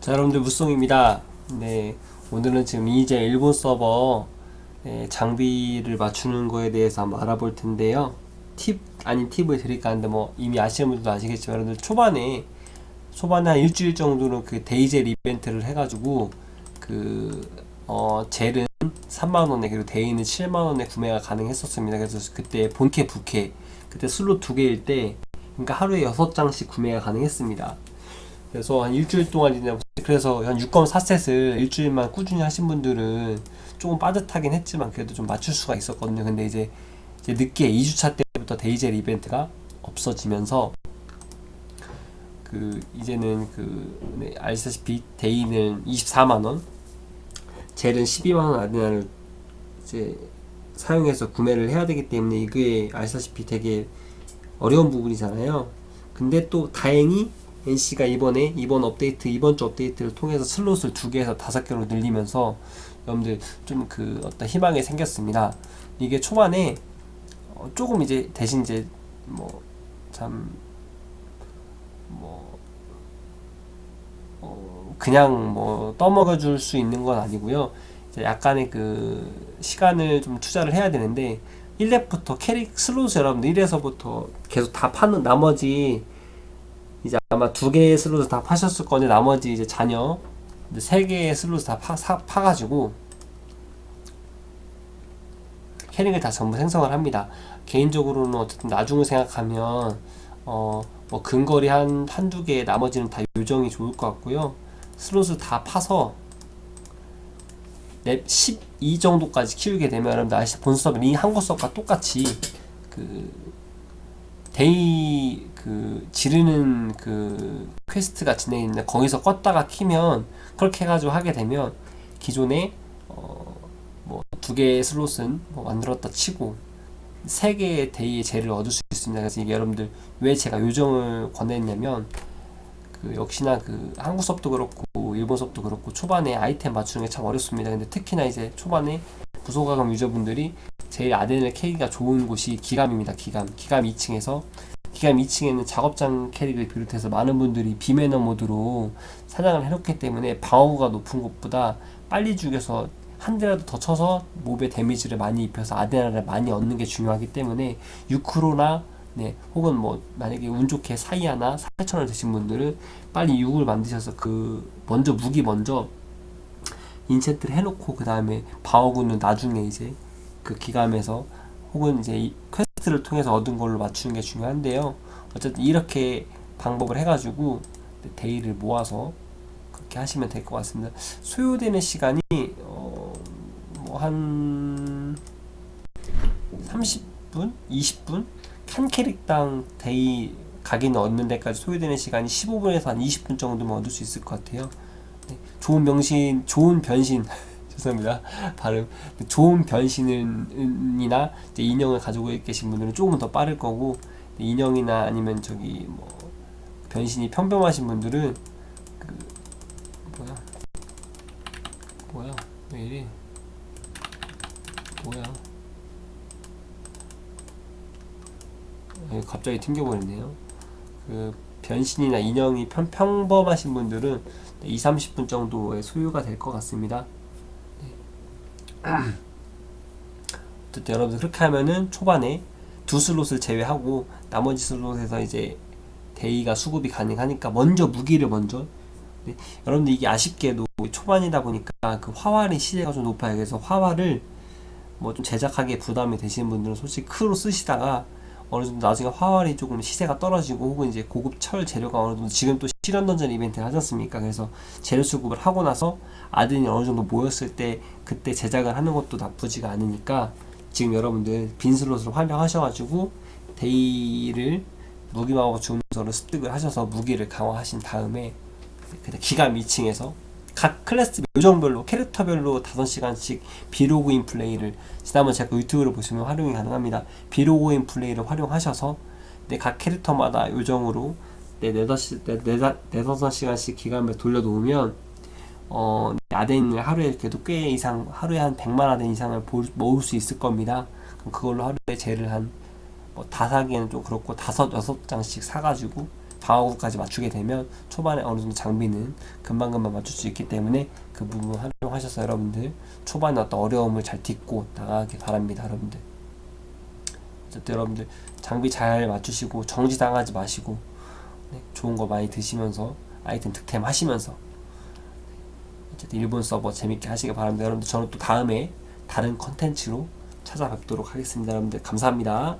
자 여러분들 무송입니다. 네 오늘은 지금 이제 일본 서버 네, 장비를 맞추는 거에 대해서 한번 알아볼 텐데요. 팁 아닌 팁을 드릴까 하는데 뭐 이미 아시는 분들도 아시겠지만 여러분들 초반에 초반에 한 일주일 정도는 그 데이젤 이벤트를 해가지고 그 어, 젤은 3만원에 그리고 데이는 7만원에 구매가 가능했었습니다. 그래서 그때 본캐 부캐 그때 슬롯 두 개일 때 그러니까 하루에 6장씩 구매가 가능했습니다. 그래서 한 일주일 동안 이제 그래서 한 6검 4셋을 일주일만 꾸준히 하신 분들은 조금 빠듯하긴 했지만 그래도 좀 맞출 수가 있었거든요. 근데 이제, 이제 늦게 2주차 때부터 데이젤 이벤트가 없어지면서 그 이제는 그 네, 아시다시피 데이는 24만 원, 젤은 12만 원 아드나를 이제 사용해서 구매를 해야 되기 때문에 이게 아시다시피 되게 어려운 부분이잖아요. 근데 또 다행히 NC가 이번에 이번 업데이트 이번 주 업데이트를 통해서 슬롯을 두 개에서 다섯 개로 늘리면서 여러분들 좀 그 어떤 희망이 생겼습니다. 이게 초반에 어 조금 이제 대신 이제 뭐 참뭐어 그냥 뭐 떠먹여 줄 수 있는 건 아니고요. 약간의 그 시간을 좀 투자를 해야 되는데 1렙부터 캐릭 슬롯 여러분들 1에서부터 계속 다 파는 나머지 이제 아마 두 개의 슬롯을 다 파셨을 건데 나머지 이제 이제 세 개의 슬롯을 다 파, 사, 파가지고 캐릭을 다 전부 생성을 합니다. 개인적으로는 어쨌든 나중을 생각하면 어 뭐 근거리 한 한두 개 나머지는 다 요정이 좋을 것 같고요. 슬롯을 다 파서 랩 12 정도까지 키우게 되면 여러분들 아시죠? 본수업 링 한국 수업과 똑같이 그 데이 그 지르는 그 퀘스트가 진행했는데 거기서 껐다가 키면 그렇게 해가지고 하게 되면 기존에 어 뭐 두 개의 슬롯은 뭐 만들었다 치고 세 개의 데이의 재를 얻을 수 있습니다. 그래서 이게 여러분들 왜 제가 요정을 권했냐면 그 역시나 그 한국 수업도 그렇고 일본 수업도 그렇고 초반에 아이템 맞추는 게 참 어렵습니다. 근데 특히나 이제 초반에 부소가금 유저분들이 제일 아덴을 캐기가 좋은 곳이 기감입니다. 기감. 기감 2층에서 기감 2층에는 작업장 캐릭을 비롯해서 많은 분들이 비매너 모드로 사냥을 해놓기 때문에 방어구가 높은 것보다 빨리 죽여서 한 대라도 더 쳐서 몹의 데미지를 많이 입혀서 아데나를 많이 얻는 게 중요하기 때문에 유크로나 네, 혹은 뭐 만약에 운 좋게 사이아나 8천을 드신 분들은 빨리 6을 만드셔서 그 먼저 무기 먼저 인챈트를 해놓고 그 다음에 방어구는 나중에 이제 그 기감에서 혹은 이제 이 퀘스트를 통해서 얻은 걸로 맞추는 게 중요한데요. 어쨌든 이렇게 방법을 해가지고 데이를 모아서 그렇게 하시면 될 것 같습니다. 소요되는 시간이 어, 뭐 한 30분, 20분 한 캐릭당 데이 각인 얻는 데까지 소요되는 시간이 15분에서 한 20분 정도면 얻을 수 있을 것 같아요. 네, 좋은 명신, 좋은 변신. 죄송합니다. 발음. 좋은 변신이나 인형을 가지고 계신 분들은 조금 더 빠를 거고 인형이나 아니면 저기 뭐 변신이 평범하신 분들은 그 뭐야 뭐야 왜 이래 뭐야 예, 갑자기 튕겨버리네요. 그 변신이나 인형이 평, 평범하신 분들은 2, 30분 정도의 소요가 될 것 같습니다. 네. 어쨌든 여러분들 그렇게 하면은 초반에 두 슬롯을 제외하고 나머지 슬롯에서 이제 데이가 수급이 가능하니까 먼저 무기를 먼저 네. 여러분들 이게 아쉽게도 초반이다 보니까 그 화활의 시대가 좀 높아요. 그래서 화활을 뭐 좀 제작하기에 부담이 되시는 분들은 솔직히 크로 쓰시다가 어느 정도 나중에 화활이 조금 시세가 떨어지고 혹은 이제 고급 철 재료가 어느 정도 지금 또 실현 던전 이벤트를 하지 않습니까? 그래서 재료 수급을 하고 나서 아드니 어느 정도 모였을 때 그때 제작을 하는 것도 나쁘지가 않으니까 지금 여러분들 빈 슬롯을 활용하셔가지고 데이를 무기마법 주문서로 습득을 하셔서 무기를 강화하신 다음에 그냥 기가 2층에서 각 클래스 요정별로 캐릭터별로 5시간씩 비로그인 플레이를 지난번 제가 유튜브를 보시면 활용이 가능합니다. 비로그인 플레이를 활용하셔서 내 각 캐릭터마다 요정으로 내 네다시 네다 네다섯 시간씩 기간을 돌려놓으면 어 아덴을 하루에 그래도 꽤 이상 하루에 한 100만 아덴 이상을 볼, 모을 수 있을 겁니다. 그럼 그걸로 하루에 젤을 한뭐 다 사기에는 좀 그렇고 다섯 여섯 장씩 사가지고 방어구까지 맞추게 되면 초반에 어느 정도 장비는 금방금방 맞출 수 있기 때문에 그 부분 활용하셔서 여러분들 초반에 어떤 어려움을 잘 딛고 나가길 바랍니다 여러분들 여러분들 장비 잘 맞추시고 정지당하지 마시고 네, 좋은 거 많이 드시면서 아이템 득템 하시면서 어쨌든 일본 서버 재밌게 하시길 바랍니다. 여러분들 저는 또 다음에 다른 컨텐츠로 찾아뵙도록 하겠습니다. 여러분들 감사합니다